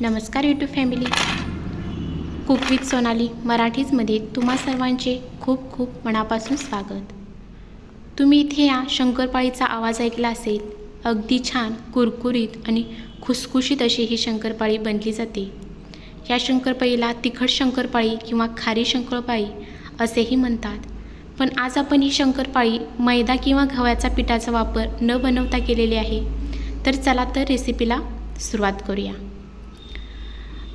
नमस्कार YouTube family cook with Sonali मराठीजमध्ये तुम्हा सर्वांचे खूप खूप मनापासून स्वागत. तुम्ही इथे या शंकरपाळीचा आवाज ऐकला असेल अगदी छान कुरकुरीत आणि खुसखुशीत अशी ही शंकरपाळी बनली जाते. या शंकरपाळीला तिखट शंकरपाळी किंवा खारी शंकरपाळी असेही म्हणतात. पण आज आपण ही शंकरपाळी मैदा किंवा गव्हाच्या पिठाचा वापर न बनवता केलेली आहे तर चला तर रेसिपीला सुरुवात करूया.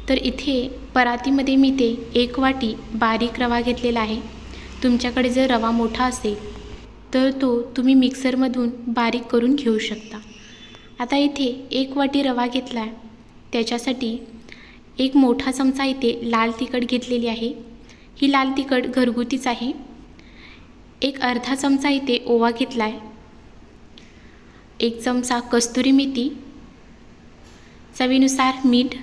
तर इथे परातीमध्ये मी ते एक वाटी बारीक रवा घेतलेला आहे. तुमच्याकडे जर रवा मोठा असेल तर तो तुम्ही मिक्सरमधून बारीक करून घेऊ शकता. आता इथे एक वाटी रवा घेतला आहे त्याच्यासाठी एक मोठा चमचा इथे लाल तिखट घेतलेली आहे. ही लाल तिखट घरगुतीच आहे. एक अर्धा चमचा इथे ओवा घेतला आहे एक चमचा कस्तुरी मेथी. चवीनुसार मीठ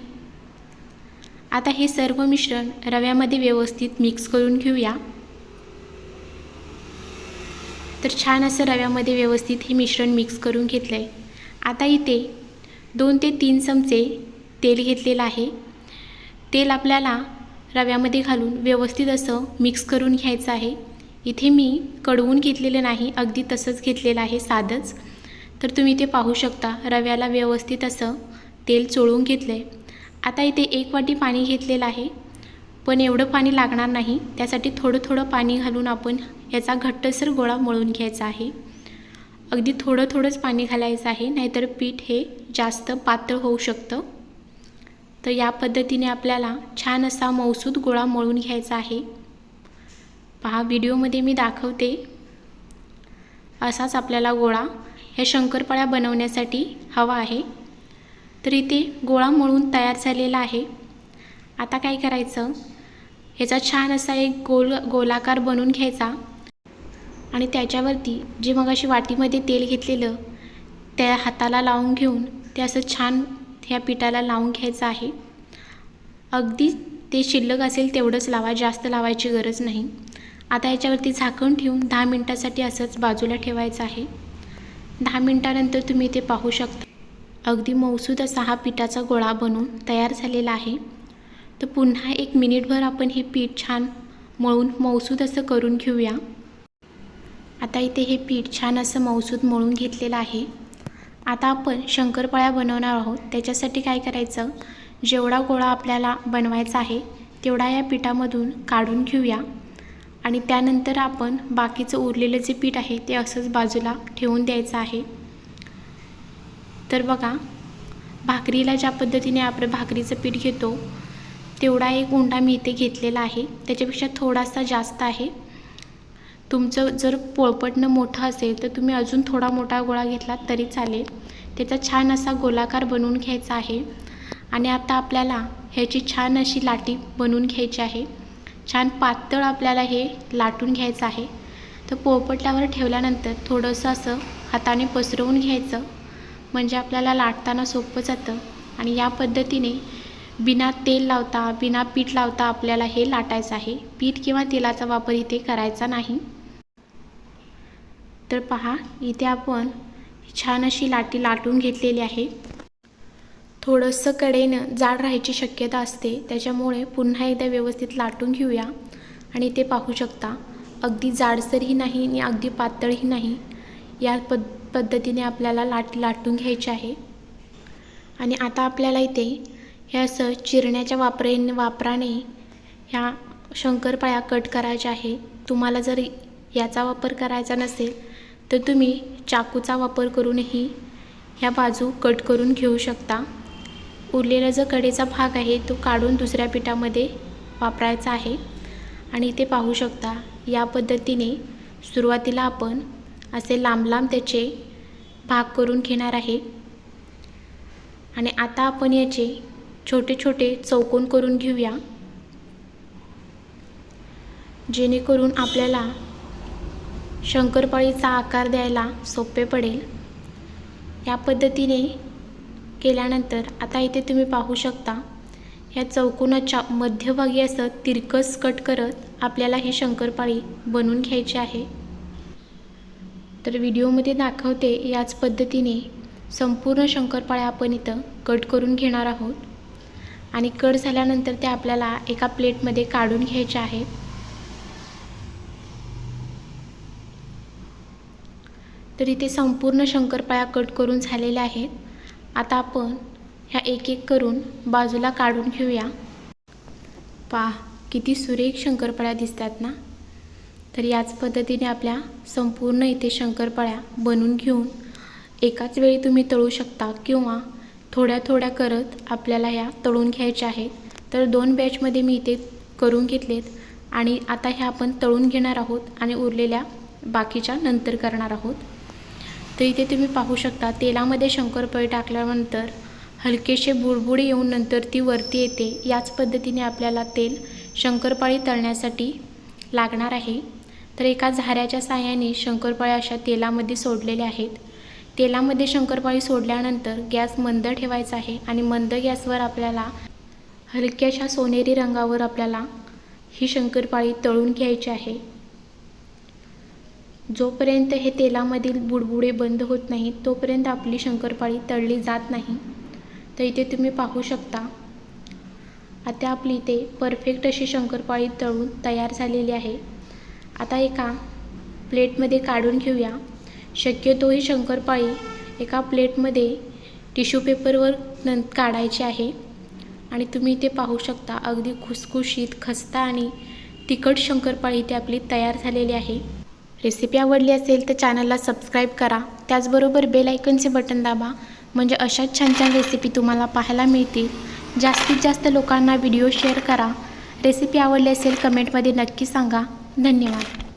आता हे सर्व मिश्रण रव्यामध्ये व्यवस्थित मिक्स करून घेऊया. तर छान असं रव्यामध्ये व्यवस्थित हे मिश्रण मिक्स करून घेतलं आहे आता इथे दोन ते तीन चमचे तेल घेतलेलं आहे. तेल आपल्याला रव्यामध्ये घालून व्यवस्थित असं मिक्स करून घ्यायचं आहे. इथे मी कडवून घेतलेलं नाही अगदी तसंच घेतलेलं आहे साधंच. तर तुम्ही ते पाहू शकता रव्याला व्यवस्थित असं तेल चोळून घेतलं आहे आता इथे एक वाटी पाणी घेतलेलं आहे. पण एवढं पाणी लागणार नाही. त्यासाठी थोडं थोडं पाणी घालून आपण याचा घट्टसर गोळा मळून घ्यायचा आहे. अगदी थोडं थोडंच पाणी घालायचं आहे. नाहीतर पीठ हे जास्त पातळ होऊ शकतं. तर या पद्धतीने आपल्याला छान असा मौसूद गोळा मळून घ्यायचा आहे. पहा व्हिडिओमध्ये मी दाखवते. असाच आपल्याला गोळा ह्या शंकरपाळ्या बनवण्यासाठी हवा आहे. तर इथे गोळा मळून तयार झालेला आहे. आता काय करायचं? ह्याचा छान असा एक गोल गोलाकार बनवून घ्यायचा. आणि त्याच्यावरती जे मग अशी वाटीमध्ये तेल घेतलेलं त्या हाताला लावून घेऊन ते असं छान ह्या पिठाला लावून घ्यायचं आहे. अगदी ते शिल्लक असेल तेवढंच लावा जास्त लावायची गरज नाही. आता याच्यावरती झाकण ठेवून दहा मिनटासाठी असंच बाजूला ठेवायचं आहे. दहा मिनटानंतर तुम्ही ते पाहू शकता. अगदी मौसूद असा हा पिठाचा गोळा बनवून तयार झालेला आहे. तर पुन्हा एक मिनिटभर आपण हे पीठ छान मळून मौसूद असं करून घेऊया. आता इथे हे पीठ छान असं मौसूद मळून घेतलेलं आहे. आता आपण शंकरपाळ्या बनवणार आहोत. त्याच्यासाठी काय करायचं? जेवढा गोळा आपल्याला बनवायचा आहे तेवढा या पिठामधून काढून घेऊया. आणि त्यानंतर आपण बाकीचं उरलेलं जे पीठ आहे ते असंच बाजूला ठेवून द्यायचं आहे. तर बघा भाकरीला ज्या पद्धतीने आपण भाकरीचं पीठ घेतो तेवढा एक उंडा मी इथे घेतलेला आहे. त्याच्यापेक्षा थोडासा जास्त आहे. तुमचं जर पोळपटणं मोठं असेल तर तुम्ही अजून थोडा मोठा गोळा घेतला तरी चालेल. त्याचा छान असा गोलाकार बनवून घ्यायचा आहे. आणि आता आपल्याला ह्याची छान अशी लाटी बनवून घ्यायची आहे. छान पातळ आपल्याला हे लाटून घ्यायचं आहे. तर पोळपटल्यावर ठेवल्यानंतर थोडंसं असं हाताने पसरवून घ्यायचं. म्हणजे आपल्याला लाटताना सोपं जातं. आणि या पद्धतीने बिना तेल लावता बिना पीठ लावता आपल्याला हे लाटायचं आहे. पीठ किंवा तेलाचा वापर इथे करायचा नाही. तर पहा इथे आपण छान अशी लाटी लाटून घेतलेली आहे. थोडंसं कडेनं जाड राहायची शक्यता असते. त्याच्यामुळे पुन्हा एकदा व्यवस्थित लाटून घेऊया. आणि ते पाहू शकता अगदी जाडसरही नाही आणि अगदी पातळही नाही. या पद पद्धतीने आपल्याला लाट लाटून घ्यायचे आहे. आणि आता आपल्याला इथे हे असं चिरण्याच्या वापरे वापराने ह्या शंकरपाळ्या कट करायच्या आहे. तुम्हाला जर याचा वापर करायचा नसेल तर तुम्ही चाकूचा वापर करूनही ह्या बाजू कट करून घेऊ शकता. उरलेला जो कडेचा भाग आहे तो काढून दुसऱ्या पिठामध्ये वापरायचा आहे. आणि इथे पाहू शकता या पद्धतीने सुरुवातीला आपण असे लांब लांब त्याचे भाग करून घेणार आहे. आणि आता आपण याचे छोटे छोटे चौकोन करून घेऊया. जेणेकरून आपल्याला शंकरपाळीचा आकार द्यायला सोपे पडेल. या पद्धतीने केल्यानंतर आता इथे तुम्ही पाहू शकता या चौकोनाच्या मध्यभागी असं तिरकस कट करत आपल्याला ही शंकरपाळी बनवून घ्यायची आहे. तर व्हिडिओमध्ये दाखवते याच पद्धतीने संपूर्ण शंकरपाळ्या आपण इथं कट करून घेणार आहोत. आणि कट झाल्यानंतर त्या आपल्याला एका प्लेटमध्ये काढून घ्यायच्या आहे. तर इथे संपूर्ण शंकरपाळ्या कट करून झालेल्या आहेत. आता आपण ह्या एक एक करून बाजूला काढून घेऊया. पहा किती सुरेख शंकरपाळ्या दिसतात ना? तर याच पद्धतीने आपल्या संपूर्ण इथे शंकरपाळ्या बनवून घेऊन एकाच वेळी तुम्ही तळू शकता किंवा थोड्या थोड्या करत आपल्याला ह्या तळून घ्यायच्या आहेत. तर दोन बॅचमध्ये मी इथे करून घेतलेत आणि आता ह्या आपण तळून घेणार आहोत आणि उरलेल्या बाकीच्या नंतर करणार आहोत. तर इथे तुम्ही पाहू शकता तेलामध्ये शंकरपाळी टाकल्यानंतर हलकेसे बुडबुडे येऊन नंतर ती वरती येते. याच पद्धतीने आपल्याला तेल शंकरपाळी तळण्यासाठी लागणार आहे. तर एका झाऱ्याच्या साहाय्याने शंकरपाळ्या अशा तेलामध्ये सोडलेल्या आहेत. तेलामध्ये शंकरपाळी सोडल्यानंतर गॅस मंद ठेवायचा आहे आणि मंद गॅसवर आपल्याला हलक्याशा सोनेरी रंगावर आपल्याला ही शंकरपाळी तळून घ्यायची आहे. जोपर्यंत हे तेलामधील बुडबुडे बंद होत नाहीत तोपर्यंत आपली शंकरपाळी तळली जात नाही. तर इथे तुम्ही पाहू शकता आता आपली इथे परफेक्ट अशी शंकरपाळी तळून तयार झालेली आहे. आता एका प्लेटमध्ये काढून घेऊया. शक्यतो ही शंकरपाळी एका प्लेटमध्ये टिश्यू पेपरवर न काढायची आहे. आणि तुम्ही इथे पाहू शकता. अगदी खुसखुशीत खस्ता आणि तिखट शंकरपाळी इथे आपली तयार झालेली आहे. रेसिपी आवडली असेल तर चॅनलला सबस्क्राईब करा. त्याचबरोबर बेल आयकनचे बटन दाबा. म्हणजे अशाच छान छान रेसिपी तुम्हाला पाहायला मिळतील. जास्तीत जास्त लोकांना व्हिडिओ शेअर करा. रेसिपी आवडली असेल कमेंटमध्ये नक्की सांगा. धन्यवाद.